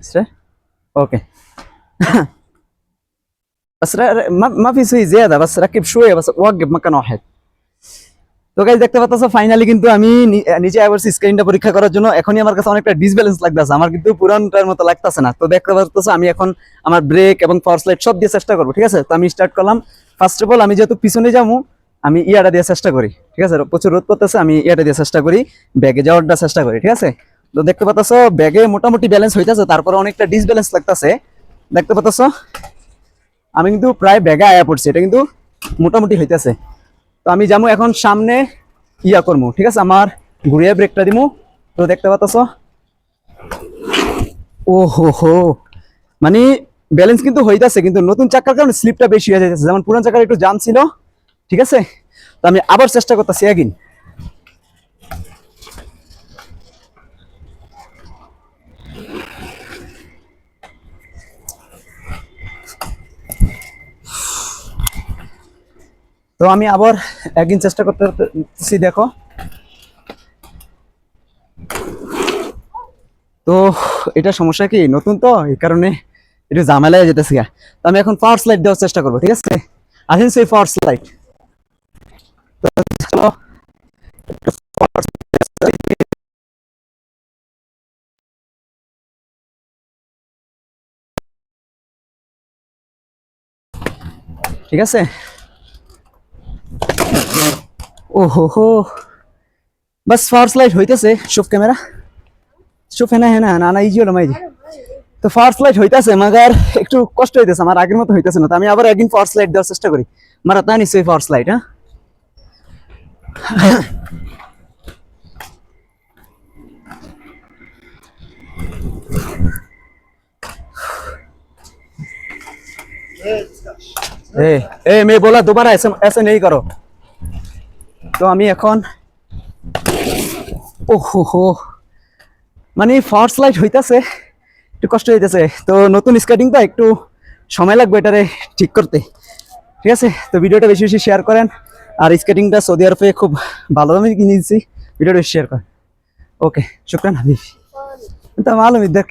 اسرع اوكي بس ر- ما ما في شيء زياده بس ركب شويه بس وقف مكان واحد তো গাইজ দেখতে পাচ্ছ ফাইনালি কিন্তু আমি নি- নিচে আবার স্ক্রিনটা পরীক্ষা করার জন্য এখনই আমার কাছে অনেকটা ডিসব্যালেন্স লাগতেছে আমার কিন্তু পুরানটার মতো লাগতেছে না তো দেখতে পাচ্ছ আমি এখন আমার ব্রেক এবং ফার্স্ট লাইট সব দিয়ে চেষ্টা করবো ঠিক আছে তো আমি স্টার্ট করলাম ফার্স্ট অফ অল আমি যেহেতু পিছনে যাবো আমি ইয়াটা দিয়ে চেষ্টা করি ঠিক আছে প্রচুর রোদ করতেছে আমি ইয়াটা দিয়ে চেষ্টা করি ব্যাগে যাওয়ারটা চেষ্টা করি ঠিক আছে তো দেখতে পাচ্ছ ব্যাগে মোটামুটি ব্যালেন্স হইতেছে, তারপরে অনেকটা ডিসব্যালেন্স লাগতেছে। দেখতে পাচ্ছ আমি কিন্তু প্রায় ব্যাগে আয়া পড়ছি, এটা কিন্তু মোটামুটি হইতেছে। তো আমি যাব এখন সামনে ইয়া করব ঠিক আছে? আমার ঘুরিয়ে ব্রেকটা দিমু। তো দেখতে পাচ্ছ ও হো হো মানে ব্যালেন্স কিন্তু হইতাছে, কিন্তু নতুন চাকার কারণে স্লিপটা বেশি হয়ে যাইতেছে। যেমন পুরান চাকার একটু জাম ছিল, ঠিক আছে? তো আমি আবার চেষ্টা করতেছি এগিন তো আমি আবার একদিন চেষ্টা করতেছি, দেখো। তো এটা সমস্যা কি? নতুন তো, এই কারণে একটু ঝামেলায় যেতেছি। তো আমি এখন পাওয়ার স্লাইড দেওয়ার চেষ্টা করব, ঠিক আছে? আসেন সেই পাওয়ার স্লাইড ঠিক আছে? ও হো হো बस फार्स लाइट হইতেছে শুভ ক্যামেরা শুভ হ্যাঁ হ্যাঁ না না ইজি হলো মাইজি তো ফার্স্ট লাইট হইতাছে মাগার একটু কষ্ট হইতেছে আমার আগের মতো হইতেছে না তো আমি আবার একদিন ফার্স্ট লাইট দেওয়ার চেষ্টা করি মারা তা নিশ্চয়ই ফার্স্ট লাইট হ্যাঁ ए ए मैं बोला दोबारा ऐसे ऐसे नहीं करो তো আমি এখন ওহো হো হো মানে ফার্স্ট লাইট হইতাছে, একটু কষ্ট হইতেছে। তো নতুন স্কেটিং তো একটু সময় লাগবে এটারে ঠিক করতে। ঠিক আছে? তো ভিডিওটা বেশি বেশি শেয়ার করেন। আর স্কেটিংটা সৌদি আরবে খুব ভালো দামে কিনে দিচ্ছি ভিডিওটা শেয়ার করেন। ওকে শুক্রান হাবিব। তো মালুম ইদ্দার